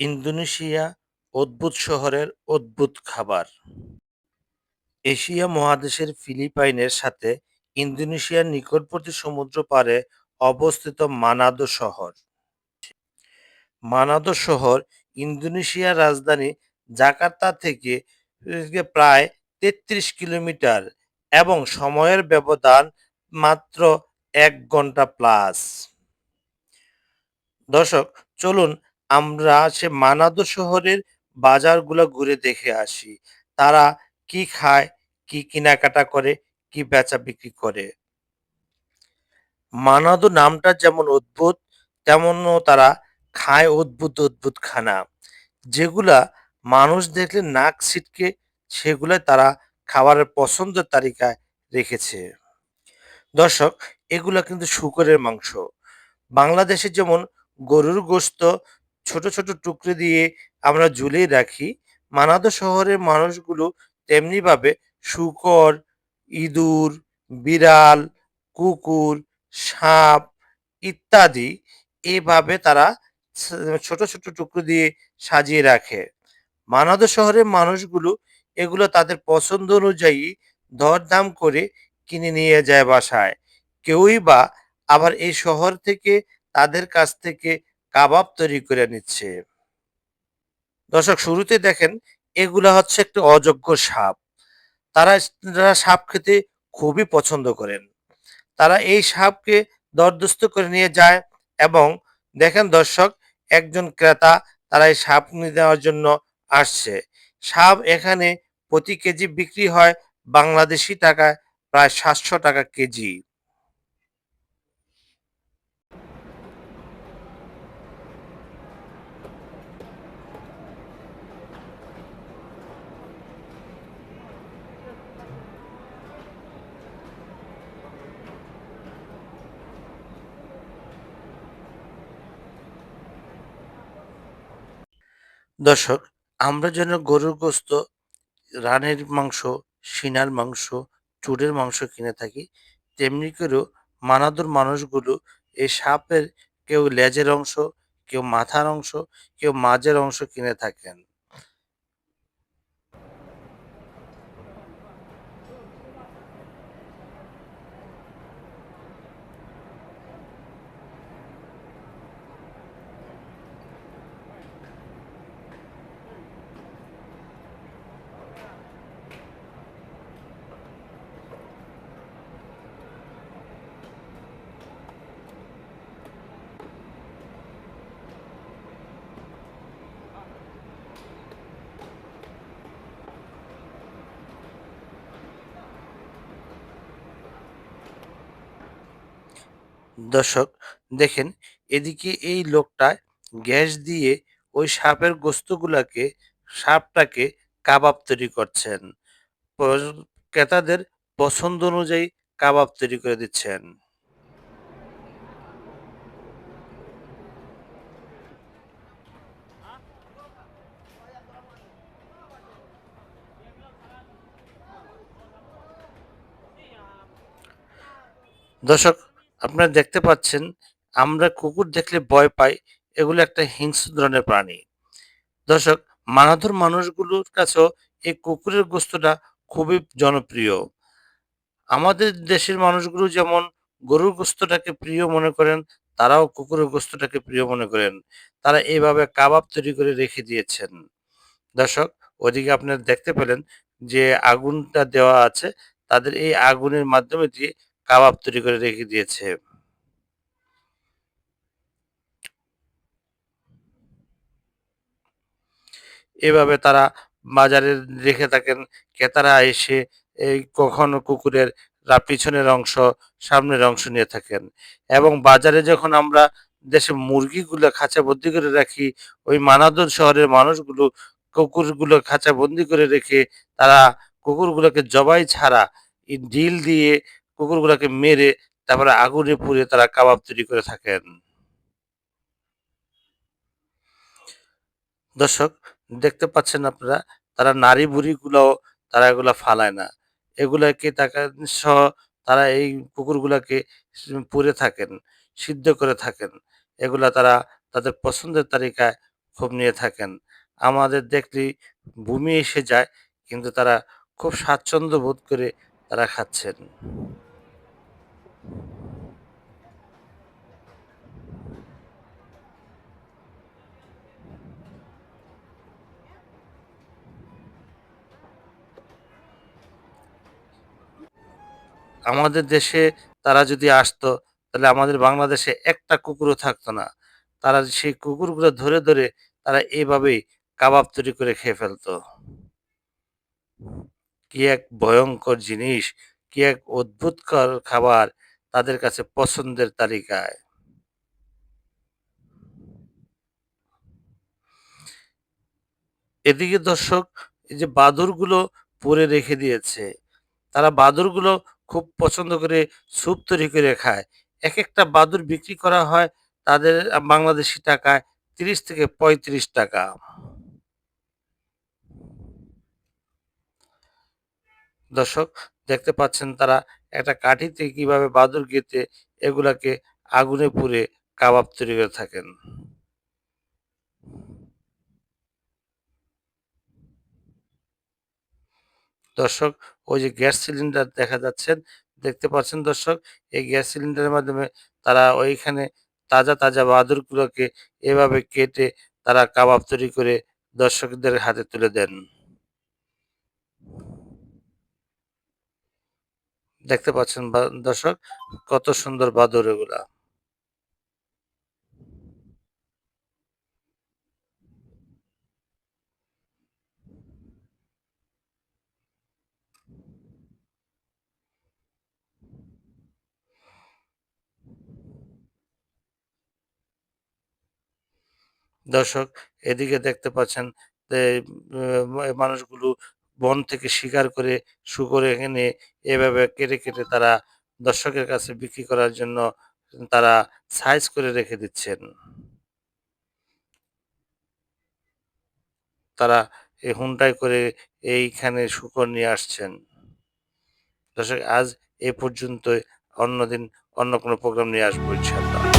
Indonesia অদ্ভুত শহরের অদ্ভুত খাবার। এশিয়া মহাদেশের ফিলিপাইনের সাথে ইন্দোনেশিয়ার নিকটবর্তী সমুদ্র পাড়ে অবস্থিত মানাদো শহর। মানাদো শহর ইন্দোনেশিয়ার রাজধানী জাকার্তা থেকে প্রায় তেত্রিশ কিলোমিটার এবং সময়ের ব্যবধান মাত্র এক ঘণ্টা প্লাস। দর্শক, চলুন আমরা সে মানাদো শহরের বাজারগুলো ঘুরে দেখে আসি। তারা কি খায়, কি কেনাকাটা করে, কি বেচা বিক্রি করে। মানাদো নামটা যেমন অদ্ভুত, তেমনও তারা খায় অদ্ভুত অদ্ভুত খানা। যেগুলা মানুষ দেখলে নাক ছিটকে সেগুলো তারা খাবারের পছন্দের তালিকায় রেখেছে। দর্শক, এগুলা কিন্তু শুকরের মাংস। বাংলাদেশে যেমন গরুর গোস্ত ছোট ছোট টুকরো দিয়ে আমরা ঝুলিয়ে রাখি। মানাদো শহরের মানুষগুলো তেমনিভাবে শুকর, ইঁদুর, বিড়াল, কুকুর, সাপ ইত্যাদি এভাবে তারা ছোট ছোট টুকরো দিয়ে সাজিয়ে রাখে। মানাদো শহরের মানুষগুলো এগুলো তাদের পছন্দ অনুযায়ী দরদাম করে কিনে নিয়ে যায় বাসায়। কেউই বা আবার এই শহর থেকে তাদের কাছ থেকে কাবাব তৈরি করে নিচ্ছে। দর্শক, শুরুতে দেখেন, এগুলা হচ্ছে একটা অযোগ্য সাপ। তারা যারা সাপ খেতে খুবই পছন্দ করেন। তারা এই সাপকে দরদস্ত করে নিয়ে যায় এবং দেখেন দর্শক, একজন ক্রেতা তারা এই সাপ নিয়ে দেওয়ার জন্য আসছে। সাপ এখানে প্রতি কেজি বিক্রি হয় বাংলাদেশি টাকায় প্রায় সাতশো টাকা কেজি। দর্শক, আমরা যেন গরুর গোস্ত, রানের মাংস, সিনার মাংস, চুরের মাংস কিনে থাকি, তেমনি করেও মানাদুর মানুষগুলো এই সাপের কেউ লেজের অংশ, কেউ মাথার অংশ, কেউ মাঝের অংশ কিনে থাকেন। দর্শক, দেখেন, এদিকে এই লোকটা গ্যাস দিয়ে ওই সাপের গোস্তগুলাকে, সাপটাকে কাবাব তৈরি করছেন। ক্রেতাদের পছন্দ অনুযায়ী কাবাব তৈরি করে দিচ্ছেন। দর্শক আপনারা দেখতে পাচ্ছেন, আমরা কুকুর দেখলে ভয় পাই, এগুলো একটা হিংস্র ধরনের প্রাণী। দর্শক মানাধর মানুষগুলোর কাছেও এই কুকুরের গোস্তটা খুবই জনপ্রিয়। আমাদের দেশের মানুষগুলো যেমন গরুর গোস্তটাকে প্রিয় মনে করেন, তারাও কুকুরের গোস্তটাকে প্রিয় মনে করেন। তারা এইভাবে কাবাব তৈরি করে রেখে দিয়েছেন। দর্শক, ওদিকে আপনারা দেখতে পেলেন যে আগুনটা দেওয়া আছে, তাদের এই আগুনের মাধ্যমে দিয়ে কাবাব তৈরি করে রেখে দিয়েছে। এভাবে তারা বাজারে রেখে থাকেন। ক্রেতারা এসে এই কখনো কুকুরের পিছনের অংশ, সামনের অংশ নিয়ে থাকেন এবং বাজারে যখন আমরা দেশে মুরগিগুলো খাঁচা বন্দি করে রাখি, ওই মানাদন শহরের মানুষগুলো কুকুরগুলো খাঁচা বন্দি করে রেখে তারা কুকুরগুলোকে জবাই ছাড়া ডিল দিয়ে কুকুরগুলোকে মেরে তারপরে আগুনে পুড়ে তারা কাবাব তৈরি করে থাকেন। দর্শক, দেখতে পাচ্ছেন আপনারা, তারা নারী বুড়িগুলোও তারা এগুলা ফালায় না। এগুলাকে টাকা সহ তারা এই কুকুরগুলাকে পুড়ে থাকেন, সিদ্ধ করে থাকেন। এগুলা তারা তাদের পছন্দের তালিকায় খুব নিয়ে থাকেন। আমাদের দেখলেই বমি এসে যায়, কিন্তু তারা খুব স্বাচ্ছন্দ্য বোধ করে তারা খাচ্ছেন। আমাদের দেশে তারা যদি আসতো, তাহলে আমাদের বাংলাদেশে একটা কুকুরও থাকতো না। তারা সেই কুকুরগুলো ধরে ধরে তারা এভাবেই কাবাব তৈরি করে খেয়ে ফেলতো। কি এক ভয়ঙ্কর জিনিস, কি এক অদ্ভুতকর খাবার তাদের কাছে পছন্দের তালিকায়। এদিকে দর্শক, এই যে বাদুরগুলো পরে রেখে দিয়েছে। তারা বাদুরগুলো খুব পছন্দ করে স্যুপ তৈরি করে খায়। এক একটা বাদুর বিক্রি করা হয় তাদের বাংলাদেশি টাকায় তিরিশ থেকে পঁয়ত্রিশ টাকা। দর্শক, দেখতে পাচ্ছেন তারা একটা কাঠিতে কীভাবে বাদুর গেঁথে এগুলাকে আগুনে পুড়ে কাবাব তৈরি করে থাকেন। দর্শক ওই যে গ্যাস সিলিন্ডার দেখা যাচ্ছেন দেখতে পাচ্ছেন দর্শক? এই গ্যাস সিলিন্ডারের মাধ্যমে তারা ওইখানে তাজা তাজা বাদুরগুলোকে এভাবে কেটে তারা কাবাব তৈরি করে দর্শকদের হাতে তুলে দেন। দেখতে পাচ্ছেন দর্শক, কত সুন্দর বাদুর এগুলা। দর্শক, এদিকে দেখতে পাচ্ছেন মানুষগুলো বন থেকে শিকার করে শুকর এখানে এভাবে কেটে কেটে তারা দর্শকের কাছে বিক্রি করার জন্য তারা সাইজ করে রেখে দিচ্ছেন। তারা এই হুন্ডাই করে এইখানে শুকর নিয়ে আসছেন। দর্শক, আজ এ পর্যন্তই। অন্যদিন অন্য কোনো প্রোগ্রাম নিয়ে আসব ইনশাল্লাহ